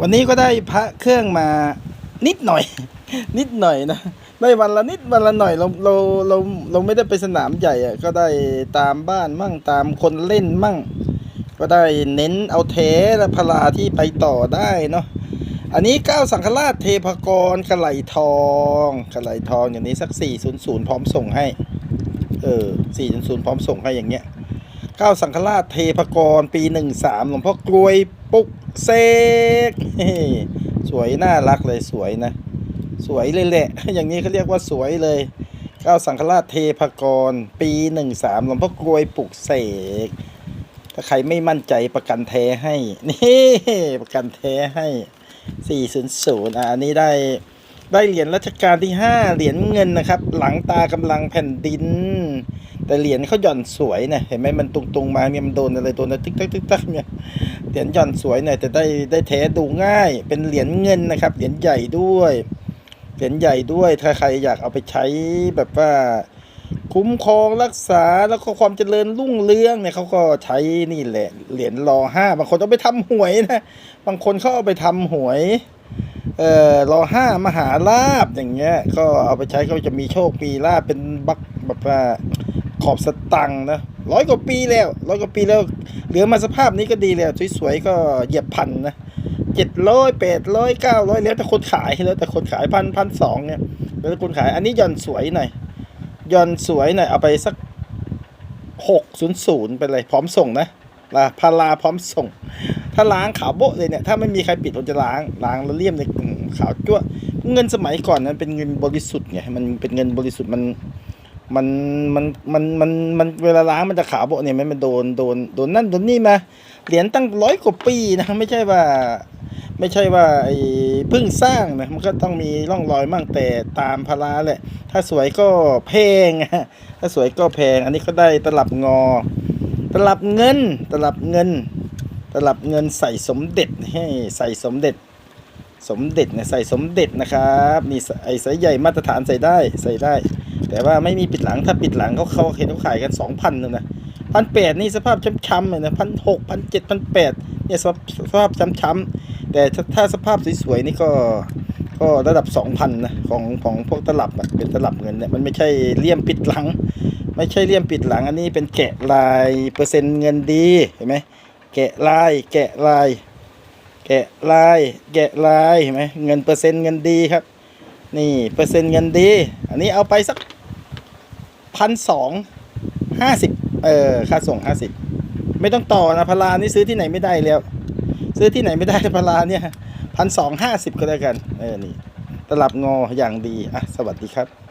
วันนี้ก็ได้พระเครื่องมานิดหน่อย นิดหน่อยนะได้วันละนิดวันละหน่อยเราเราเราเราไม่ได้ไปสนามใหญ่อะก็ได้ตามบ้านมั่งตามคนเล่นมั่ง ก็ได้เน้นเอาเทและพลาที่ไปต่อได้เนาะอันนี้ก้าวสังฆราชเทพกรกระไหลทองกระไหลทองอย่างนี้สัก 400 พร้อมส่งให้ เออ 400 พร้อมส่งให้อย่างเงี้ย ก้าวสังฆราชเทพกรปี13หลวงพ่อกลวยปุกเสกสวยน่ารักเลยสวยนะ สวยเลยแหละ อย่างนี้เขาเรียกว่าสวยเลยก้าวสังฆราชเทพกรปี13หลวงพ่อกลวยปุกเสกถ้าใครไม่มั่นใจประกันแท้ให้ นี่ ประกันแท้ให้400อะอันนี้ได้ ได้เหรียญรัชกาลที่ 5 เหรียญเงินนะครับ หลังตากำลังแผ่นดิน แต่เหรียญเขาหย่อนสวยนะเห็นไหมมันตุงๆมาเนี่ยมันโดนอะไรโดนติ๊กตักติ๊กตักเนี่ยเหรียญหย่อนสวยหน่อยแต่ได้ได้แท้ดูง่าย เป็นเหรียญเงินนะครับ เหรียญใหญ่ด้วยเหรียญใหญ่ด้วยถ้าใครอยากเอาไปใช้แบบว่า คุ้มครองรักษาแล้วก็ความเจริญรุ่งเรืองเนี่ยเขาก็ใช้นี่แหละเหรียญรอห้าบางคนเอาไปทำหวยนะบางคนเขาเอาไปทำหวย เอ่อรอห้ามหาลาบอย่างเงี้ย ก็เอาไปใช้ก็จะมีโชคมีลาบเป็นบักแบบว่าขอบสตังนะร้อยกว่าปีแล้วร้อยกว่าปีแล้ว เหลือมาสภาพนี้ก็ดีแล้ว สวยๆก็เหยียบพันนะเจ็ดร้อยแปดร้อยเก้าร้อยแล้วแต่คนขายแล้วแต่คนขายพันพันสองเนี่ยแล้วแต่คนขายอันนี้ย่อนสวยหน่อยย่อนสวยหน่อยเอาไปสักหกศูนย์ศูนย์ไปเลยพร้อมส่งนะลาพาราพร้อมส่ง ถ้าล้างขาวโบ๊ะเลยเนี่ยถ้าไม่มีใครปิดผมจะล้างล้างแล้วเลี่ยมในอืมขาวจั่วเงินสมัยก่อนนั้นเป็นเงินบริสุทธิ์ไงมันเป็นเงินบริสุทธิ์มันมันมันมันมันมันเวลาล้างมันจะขาวโบ๊ะเนี่ยมันมันโดนโดนโดนนั่นโดนนี่มาเหรียญตั้งร้อยกว่าปีนะไม่ใช่ว่า ไม่ใช่ว่าไอ้เพิ่งสร้างนะมันก็ต้องมีร่องรอยมั่งแต่ตามพาราแหละ ถ้าสวยก็แพงถ้าสวยก็แพง อันนี้ก็ได้ตลับงอ ตลับเงิน ตลับเงิน ตลับเงินใส่สมเด็จให้ใส่สมเด็จ สมเด็จเนี่ยใส่สมเด็จนะครับนี่ไอ้สายใหญ่มาตรฐานใส่ได้ใส่ได้ แต่ว่าไม่มีปิดหลังถ้าปิดหลังเขาเขาเห็นเขาขายกันสองพันเลยนะพันแปดนี่สภาพช้ำๆเลยนะพันหกพันเจ็ดพันแปดเนี่ยสภาพช้ำๆแต่ถ้าสภาพสวยๆนี่ก็ก็ระดับสองพันนะของของพวกตลับเป็นตลับเงินเนี่ยมันไม่ใช่เลี่ยมปิดหลัง ไม่ใช่เลี่ยมปิดหลังอันนี้เป็นแกะลายเปอร์เซ็นต์เงินดีเห็นไหม แกะลาย แกะลาย แกะลาย แกะลายเห็นไหมเงินเปอร์เซ็นต์เงินดีครับ นี่เปอร์เซ็นต์เงินดี อันนี้เอาไปสักพันสองห้าสิบเออค่าส่งห้าสิบไม่ต้องต่อนะพารานี่ซื้อที่ไหนไม่ได้แล้ว ซื้อที่ไหนไม่ได้พาราเนี่ยพันสองห้าสิบก็แล้วกัน เออนี่ตลับงออย่างดี อะ สวัสดีครับ